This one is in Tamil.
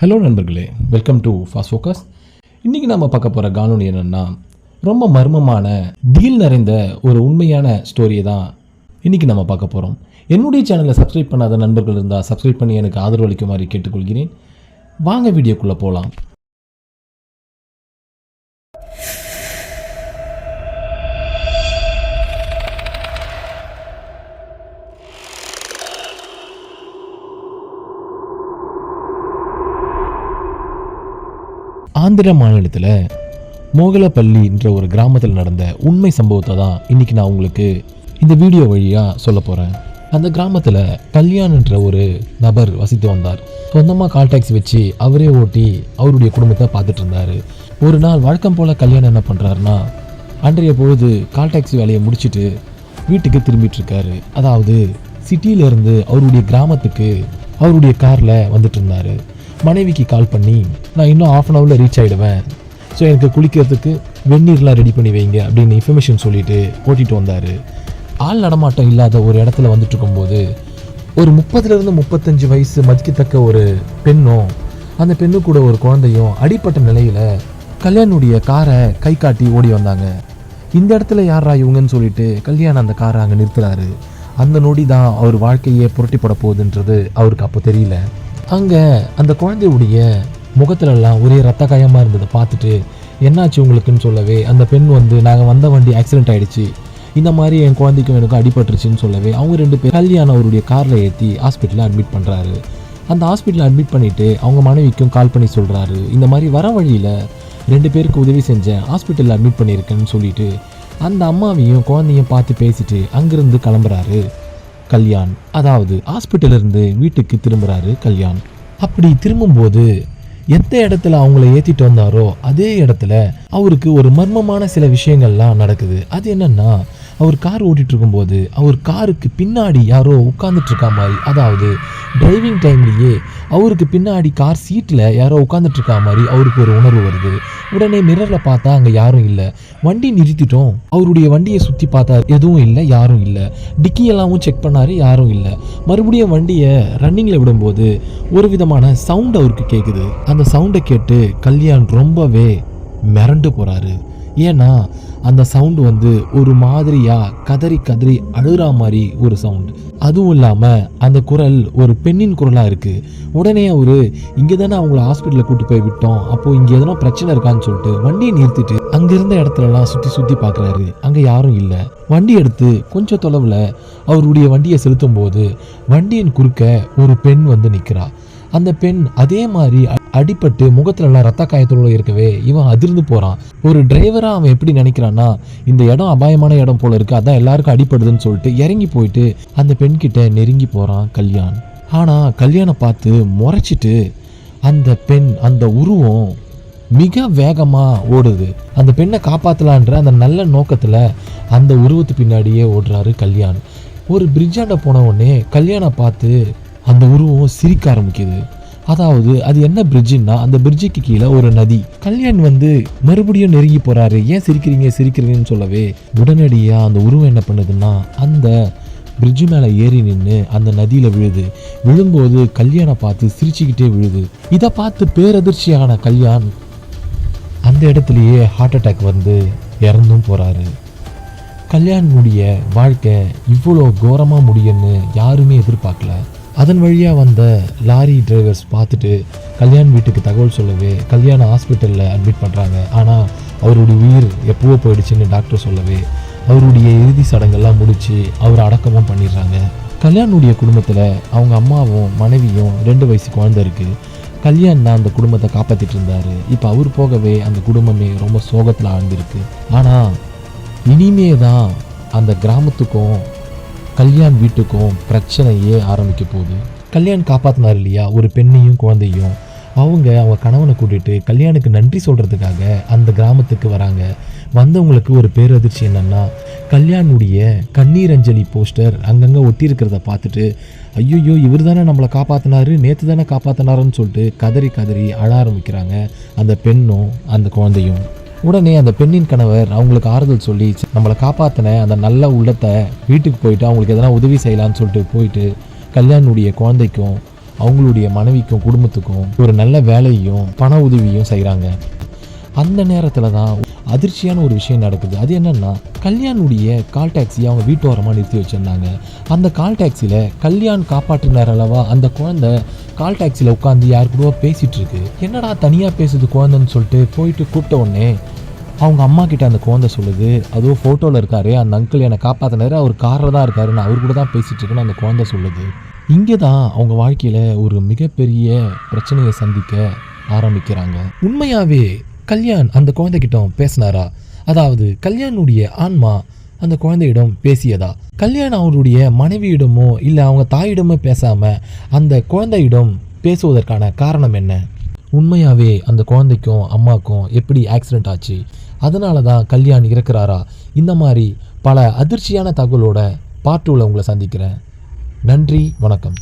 ஹலோ நண்பர்களே. வெல்கம் டு ஃபாஸ்ட் ஃபோக்கஸ் இன்றைக்கி நம்ம பார்க்க போகிற காணொலி என்னென்னா ரொம்ப மர்மமான டீல் நிறைந்த ஒரு உண்மையான ஸ்டோரியை தான் இன்றைக்கி நம்ம பார்க்க போகிறோம் என்னுடைய சேனலை சப்ஸ்கிரைப் பண்ணாத நண்பர்கள் இருந்தால் சப்ஸ்கிரைப் பண்ணி எனக்கு ஆதரவு அளிக்குமாறு கேட்டுக்கொள்கிறேன். வாங்க வீடியோக்குள்ளே போகலாம் ஆந்திர மாநிலத்தில் மோகலப்பள்ளின்ற ஒரு கிராமத்தில் நடந்த உண்மை சம்பவத்தை தான் இன்னைக்கு நான் உங்களுக்கு இந்த வீடியோ வழியாக சொல்ல போகிறேன் அந்த கிராமத்தில் கல்யாண்ன்ற ஒரு நபர் வசித்து வந்தார். சொந்தமாக கால் டாக்ஸி வச்சு அவரே ஓட்டி அவருடைய குடும்பத்தை பார்த்துட்டு இருந்தார். ஒரு நாள் வழக்கம் போல் கல்யாணம் என்ன பண்ணுறாருன்னா அன்றைய பொழுது கால் டாக்ஸி வேலையை முடிச்சுட்டு வீட்டுக்கு திரும்பிட்டு இருக்காரு. அதாவது சிட்டியில இருந்து அவருடைய கிராமத்துக்கு அவருடைய காரில் வந்துட்டு இருந்தார். மனைவிக்கு கால் பண்ணி நான் இன்னும் ஆஃப் அன் ஹவரில் ரீச் ஆகிடுவேன் ஸோ எனக்கு குளிக்கிறதுக்கு வெந்நீர்லாம் ரெடி பண்ணி வைங்க அப்படின்னு இன்ஃபர்மேஷன் சொல்லிட்டு ஓட்டிகிட்டு வந்தார். ஆள் நடமாட்டம் இல்லாத ஒரு இடத்துல வந்துட்டு இருக்கும்போது ஒரு முப்பதுலேருந்து முப்பத்தஞ்சு வயசு மதிக்கத்தக்க ஒரு பெண்ணும் அந்த பெண்ணு கூட ஒரு குழந்தையும் அடிப்பட்ட நிலையில் கல்யாணுடைய காரை கை காட்டி ஓடி வந்தாங்க. இந்த இடத்துல யாரா இவங்கன்னு சொல்லிட்டு கல்யாணம் அந்த காரை அங்கே நிறுத்துறாரு. அந்த நொடி தான் அவர் வாழ்க்கையே புரட்டி போட போகுதுன்றது அவருக்கு அப்போ தெரியல. அங்கே அந்த குழந்தையுடைய முகத்துலலாம் ஒரே ரத்த காயமாக இருந்ததை பார்த்துட்டு என்னாச்சு உங்களுக்குன்னு சொல்லவே? அந்த பெண் வந்து நாங்கள் வந்த வண்டி ஆக்சிடென்ட் ஆகிடுச்சு இந்த மாதிரி என் குழந்தைக்கும் எனக்கும் அடிபட்டுருச்சுன்னு சொல்லவே அவங்க ரெண்டு பேர் கல்யாணம் அவருடைய காரில் ஏற்றி ஹாஸ்பிட்டலில் அட்மிட் பண்ணுறாரு அந்த ஹாஸ்பிட்டலில் அட்மிட் பண்ணிவிட்டு அவங்க மனைவிக்கும் கால் பண்ணி சொல்கிறாரு இந்த மாதிரி வர வழியில் ரெண்டு பேருக்கு உதவி செஞ்சேன் ஹாஸ்பிட்டலில் அட்மிட் பண்ணியிருக்கேன்னு சொல்லிட்டு அந்த அம்மாவையும் குழந்தையும் பார்த்து பேசிட்டு அங்கேருந்து கிளம்புறாரு. கல்யாண். அதாவது ஹாஸ்பிட்டல் இருந்து வீட்டுக்கு திரும்புறாரு கல்யாண். அப்படி திரும்பும்போது எந்த இடத்துல அவங்கள ஏத்திட்டு வந்தாரோ அதே இடத்துல அவருக்கு ஒரு மர்மமான சில விஷயங்கள்லாம் நடக்குது. அது என்னன்னா அவர் கார் ஓட்டிட்டு இருக்கும்போது அவர் காருக்கு பின்னாடி யாரோ உட்காந்துட்டு இருக்கா மாதிரி அதாவது டிரைவிங் டைம்லேயே அவருக்கு பின்னாடி கார் சீட்டில் யாரோ உட்காந்துட்டு இருக்கா மாதிரி அவருக்கு ஒரு உணர்வு வருது. உடனே மிரரில் பார்த்தா அங்கே யாரும் இல்லை. வண்டி நிறுத்திட்டோம். அவருடைய வண்டியை சுற்றி பார்த்தா எதுவும் இல்லை யாரும் இல்லை. டிக்கி எல்லாமும் செக் பண்ணார் யாரும் இல்லை. மறுபடியும் வண்டியை ரன்னிங்கில் விடும்போது ஒரு விதமான சவுண்ட் அவருக்கு கேட்குது அந்த சவுண்டை கேட்டு கல்யாண் ரொம்பவே மிரண்டு போகிறாரு ஏன்னா அந்த சவுண்டு வந்து ஒரு மாதிரியாக கதறி கதறி அழுகிற மாதிரி ஒரு சவுண்டு அதுவும் இல்லாமல் அந்த குரல் ஒரு பெண்ணின் குரலாக இருக்குது உடனே அவர் இங்கே தானே அவங்கள ஹாஸ்பிட்டலில் கூட்டு போய் விட்டோம். அப்போது இங்கே எதனா பிரச்சனை இருக்கான்னு சொல்லிட்டு வண்டியை நிறுத்திட்டு அங்கே இருந்த இடத்துலலாம் சுற்றி சுற்றி பார்க்குறாரு அங்கே யாரும் இல்லை. வண்டி எடுத்து கொஞ்சம் தொலைவில் அவருடைய வண்டியை செலுத்தும் போது வண்டியின் குறுக்க ஒரு பெண் வந்து நிற்கிறா அந்த பெண் அதே மாதிரி அடிப்பட்டு அடிபட்டு முகத்துலலாம் ரத்த காயத்தோடு இருக்கவே இவன் அதிர்ந்து போறான். ஒரு டிரைவரா அவன் எப்படி நினைக்கிறான்னா இந்த இடம் அபாயமான இடம் போல இருக்கு அதான் எல்லாருக்கும் அடிப்படுதுன்னு சொல்லிட்டு இறங்கி போயிட்டு அந்த பெண் கிட்ட நெருங்கி போறான் கல்யாண். ஆனா கல்யாணம் பார்த்து முறைச்சிட்டு அந்த பெண் அந்த உருவம் மிக வேகமாக ஓடுது. அந்த பெண்ணை காப்பாற்றலான்ற அந்த நல்ல நோக்கத்தில் அந்த உருவத்து பின்னாடியே ஓடுறாரு கல்யாண். ஒரு பிரிட்ஜாண்ட போன உடனே கல்யாணம் பார்த்து அந்த உருவம் சிரிக்க ஆரம்பிக்குது. அதாவது அது என்ன பிரிட்ஜுன்னா அந்த பிரிட்ஜுக்கு கீழே ஒரு நதி. கல்யாண் வந்து மறுபடியும் நெருங்கி போறாரு. ஏன் சிரிக்கிறீங்க சிரிக்கிறீங்கன்னு சொல்லவே உடனடியாக அந்த உருவம் என்ன பண்ணுதுன்னா அந்த பிரிட்ஜு மேலே ஏறி நின்று அந்த நதியில் விழுது. விழும்போது கல்யாணம் பார்த்து சிரிச்சுக்கிட்டே விழுது. இதை பார்த்து பேரதிர்ச்சியான கல்யாண் அந்த இடத்துலையே ஹார்ட் அட்டாக் வந்து இறந்தும் போகிறாரு கல்யாணுடைய வாழ்க்கை இவ்வளோ கோரமாக முடியும்னு யாருமே எதிர்பார்க்கல. அதன் வழியாக வந்த லாரி டிரைவர்ஸ் பார்த்துட்டு கல்யாண் வீட்டுக்கு தகவல் சொல்லவே கல்யாண ஹாஸ்பிட்டலில் அட்மிட் பண்ணுறாங்க ஆனால் அவருடைய உயிர் எப்போவோ போயிடுச்சுன்னு டாக்டர் சொல்லவே அவருடைய இறுதி சடங்கெல்லாம் முடித்து அவர் அடக்கமும் பண்ணிடுறாங்க. கல்யாணுடைய குடும்பத்தில் அவங்க அம்மாவும் மனைவியும் ரெண்டு வயசு குழந்தை இருக்குது கல்யாண் தான் அந்த குடும்பத்தை காப்பாற்றிட்டு இருந்தார். இப்போ அவர் போகவே அந்த குடும்பமே ரொம்ப சோகத்தில் ஆழ்ந்திருக்கு. ஆனால் இனிமே தான் அந்த கிராமத்துக்கும் கல்யாண் வீட்டுக்கும் பிரச்சனையே ஆரம்பிக்க போகுது. கல்யாண் காப்பாற்றினார் இல்லையா? ஒரு பெண்ணையும் குழந்தையும். அவங்க அவங்க கணவனை கூட்டிகிட்டு கல்யாணுக்கு நன்றி சொல்கிறதுக்காக அந்த கிராமத்துக்கு வராங்க. வந்தவங்களுக்கு ஒரு பேரதிர்ச்சி என்னென்னா கல்யாணுடைய கண்ணீர் அஞ்சலி போஸ்டர் அங்கங்கே ஒட்டியிருக்கிறத பார்த்துட்டு ஐயோ இவர் தானே நம்மளை காப்பாற்றினாரு நேற்று தானே காப்பாற்றினாருன்னு சொல்லிட்டு கதறி கதறி அழ ஆரம்பிக்கிறாங்க அந்த பெண்ணும் அந்த குழந்தையும். உடனே அந்த பெண்ணின் கணவர் அவங்களுக்கு ஆறுதல் சொல்லி நம்மளை காப்பாற்றின அந்த நல்ல உள்ளத்தை வீட்டுக்கு போயிட்டு அவங்களுக்கு எதனா உதவி செய்யலாம்னு சொல்லிட்டு போயிட்டு கல்யாணுடைய குழந்தைக்கும் அவங்களுடைய மனைவிக்கும் குடும்பத்துக்கும் ஒரு நல்ல வேலையும் பண உதவியும் செய்கிறாங்க அந்த நேரத்தில் தான் அதிர்ச்சியான ஒரு விஷயம் நடக்குது. அது என்னன்னா கல்யாணுடைய கால் டாக்ஸியை அவங்க வீட்டு ஓரமாக நிறுத்தி வச்சுருந்தாங்க. அந்த கால் டாக்ஸியில் கல்யாண் காப்பாற்றினார் அளவா அந்த குழந்தை கால் டாக்ஸியில் உட்காந்து யார் கூடவோ பேசிகிட்டு இருக்கு. என்னடா தனியாக பேசுது குழந்தைன்னு சொல்லிட்டு போயிட்டு கூப்பிட்ட உடனே அவங்க அம்மா கிட்ட அந்த குழந்தை சொல்லுது அதுவும் ஃபோட்டோவில் இருக்காரு அந்த அங்கிள் என்னை காப்பாற்றினார் அவர் காரில் தான் இருக்காரு. நான் அவர் கூட தான் பேசிகிட்டு இருக்கேன்னு அந்த குழந்தை சொல்லுது. இங்கே தான் அவங்க வாழ்க்கையில் ஒரு மிகப்பெரிய பிரச்சனையை சந்திக்க ஆரம்பிக்கிறாங்க. உண்மையாகவே கல்யாண் அந்த குழந்தைகிட்ட பேசினாரா? அதாவது கல்யாணுடைய ஆன்மா அந்த குழந்தையிடம் பேசியதா? கல்யாண் அவருடைய மனைவியிடமோ இல்லை அவங்க தாயிடமோ பேசாமல் அந்த குழந்தையிடம் பேசுவதற்கான காரணம் என்ன? உண்மையாகவே அந்த குழந்தைக்கும் அம்மாக்கும் எப்படி ஆக்சிடென்ட் ஆச்சு? அதனால தான் கல்யாண் இறக்குறாரா? இந்த மாதிரி பல அதிர்ச்சியான தகவலோட பாட்டுல உங்களை சந்திக்கிறேன். நன்றி வணக்கம்.